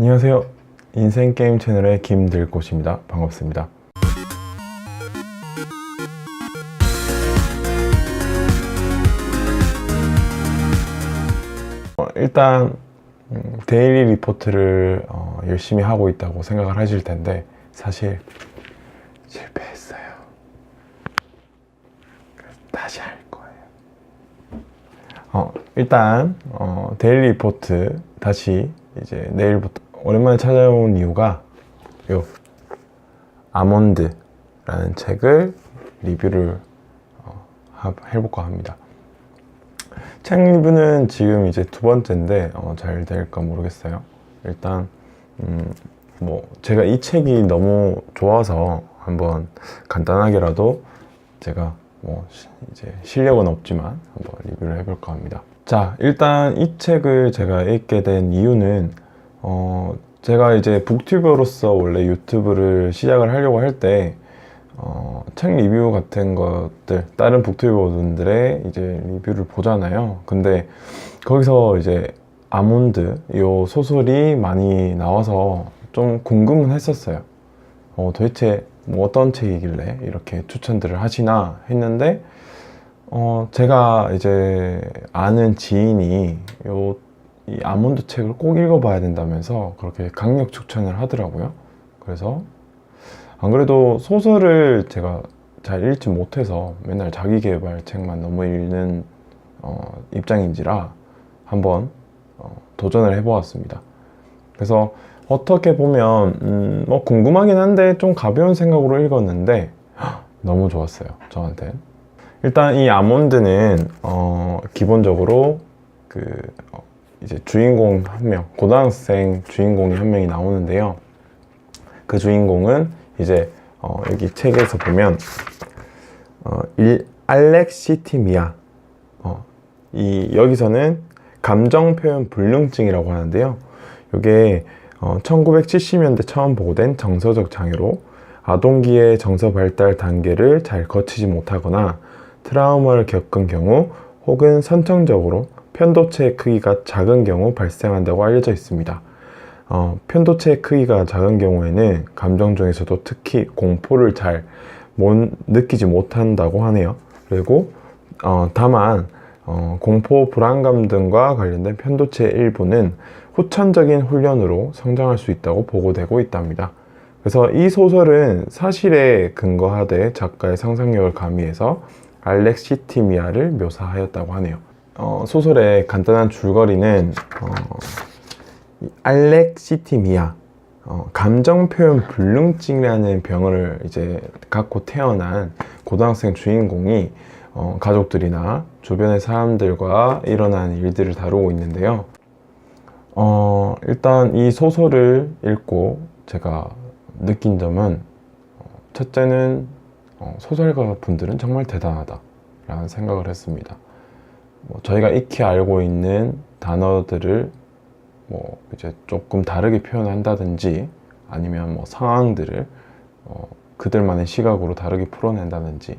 안녕하세요. 인생 게임 채널의 김들꽃입니다. 반갑습니다. 어, 일단 음, 데일리 리포트를 어, 열심히 하고 있다고 생각을 하실 텐데 사실 실패했어요. 다시 할 거예요. 어, 일단 어, 데일리 리포트 다시 이제 내일부터 오랜만에 찾아온 이유가 요 아몬드라는 책을 리뷰를 어, 하- 해볼까 합니다. 책 리뷰는 지금 이제 두 번째인데 어, 잘 될까 모르겠어요. 일단 음, 뭐 제가 이 책이 너무 좋아서 한번 간단하게라도 제가 뭐 시- 이제 실력은 없지만 한번 리뷰를 해볼까 합니다. 자, 일단 이 책을 제가 읽게 된 이유는 어, 제가 이제 북튜버로서 원래 유튜브를 시작을 하려고 할 때 어, 책 리뷰 같은 것들 다른 북튜버분들의 이제 리뷰를 보잖아요. 근데 거기서 이제 아몬드 요 소설이 많이 나와서 좀 궁금은 했었어요. 어, 도대체 뭐 어떤 책이길래 이렇게 추천들을 하시나 했는데 어, 제가 이제 아는 지인이 요, 이 아몬드 책을 꼭 읽어봐야 된다면서 그렇게 강력 추천을 하더라고요. 그래서 안 그래도 소설을 제가 잘 읽지 못해서 맨날 자기계발 책만 너무 읽는 어, 입장인지라 한번 어, 도전을 해보았습니다. 그래서 어떻게 보면 음, 뭐 궁금하긴 한데 좀 가벼운 생각으로 읽었는데 헉, 너무 좋았어요 저한테 일단 이 아몬드는 어, 기본적으로 그 어, 이제 주인공 한 명 고등학생 주인공이 한 명이 나오는데요 그 주인공은 이제 어, 여기 책에서 보면 어, 일, 알렉시티미아 어, 이 여기서는 감정 표현 불능증이라고 하는데요. 이게 어, 1970년대 처음 보고된 정서적 장애로 아동기의 정서 발달 단계를 잘 거치지 못하거나 트라우마를 겪은 경우 혹은 선천적으로 편도체의 크기가 작은 경우 발생한다고 알려져 있습니다. 어, 편도체의 크기가 작은 경우에는 감정 중에서도 특히 공포를 잘 못 느끼지 못한다고 하네요. 그리고 어, 다만 어, 공포, 불안감 등과 관련된 편도체의 일부는 후천적인 훈련으로 성장할 수 있다고 보고되고 있답니다. 그래서 이 소설은 사실에 근거하되 작가의 상상력을 가미해서 알렉시티미아를 묘사하였다고 하네요. 어, 소설의 간단한 줄거리는 어, 이 알렉시티미아 어, 감정 표현 불능증이라는 병을 이제 갖고 태어난 고등학생 주인공이 어, 가족들이나 주변의 사람들과 일어난 일들을 다루고 있는데요. 어, 일단 이 소설을 읽고 제가 느낀 점은 어, 첫째는 어, 소설가 분들은 정말 대단하다라는 생각을 했습니다. 뭐 저희가 익히 알고 있는 단어들을 뭐 이제 조금 다르게 표현한다든지 아니면 뭐 상황들을 어, 그들만의 시각으로 다르게 풀어낸다든지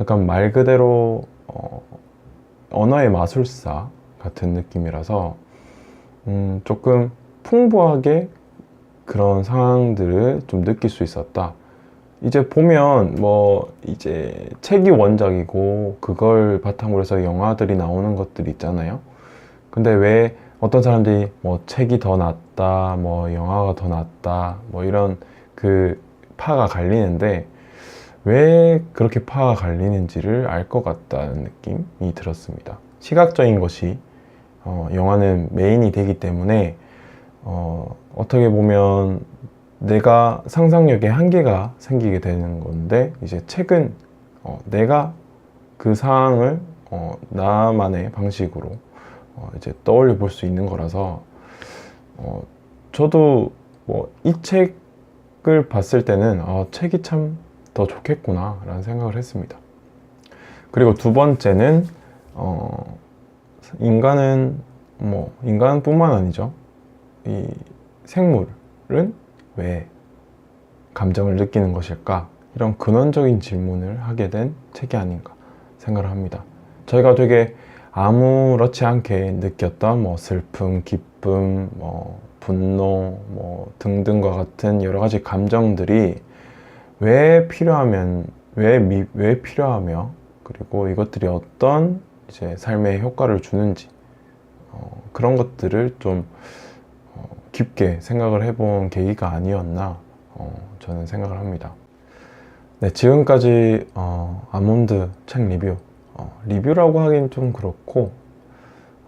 약간 말 그대로 어, 언어의 마술사 같은 느낌이라서 음, 조금 풍부하게 그런 상황들을 좀 느낄 수 있었다. 이제 보면 뭐 이제 책이 원작이고 그걸 바탕으로 해서 영화들이 나오는 것들이 있잖아요. 근데 왜 어떤 사람들이 뭐 책이 더 낫다, 뭐 영화가 더 낫다, 뭐 이런 그 파가 갈리는데 왜 그렇게 파가 갈리는지를 알 것 같다는 느낌이 들었습니다. 시각적인 것이 어, 영화는 메인이 되기 때문에 어, 어떻게 보면 내가 상상력에 한계가 생기게 되는 건데 이제 책은 어, 내가 그 상황을 어, 나만의 방식으로 어, 이제 떠올려 볼 수 있는 거라서 어, 저도 뭐 이 책을 봤을 때는 아, 책이 참 더 좋겠구나 라는 생각을 했습니다. 그리고 두 번째는 어, 인간은 뭐 인간뿐만 아니죠. 이 생물은 왜 감정을 느끼는 것일까? 이런 근원적인 질문을 하게 된 책이 아닌가 생각을 합니다. 저희가 되게 아무렇지 않게 느꼈던 뭐 슬픔, 기쁨, 뭐 분노, 뭐 등등과 같은 여러 가지 감정들이 왜 필요하면 왜, 미, 왜 필요하며 그리고 이것들이 어떤 이제 삶에 효과를 주는지 어, 그런 것들을 좀 어, 깊게 생각을 해본 계기가 아니었나 어, 저는 생각을 합니다. 네, 지금까지 어, 아몬드 책 리뷰 어, 리뷰라고 하긴 좀 그렇고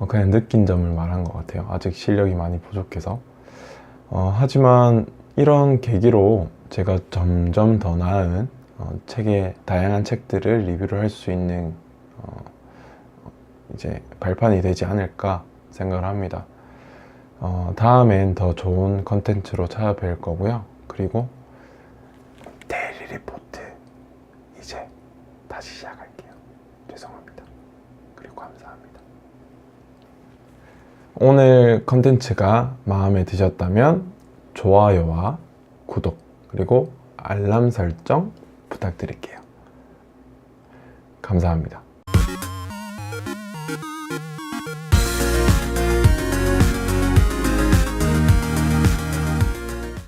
어, 그냥 느낀 점을 말한 것 같아요. 아직 실력이 많이 부족해서. 어, 하지만 이런 계기로 제가 점점 더 나은 어, 책의 다양한 책들을 리뷰를 할 수 있는 어, 이제 발판이 되지 않을까 생각을 합니다. 어, 다음엔 더 좋은 컨텐츠로 찾아뵐 거고요. 그리고 데일리 리포트 이제 다시 시작할게요. 죄송합니다. 그리고 감사합니다. 오늘 컨텐츠가 마음에 드셨다면 좋아요와 구독 그리고 알람 설정 부탁드릴게요. 감사합니다.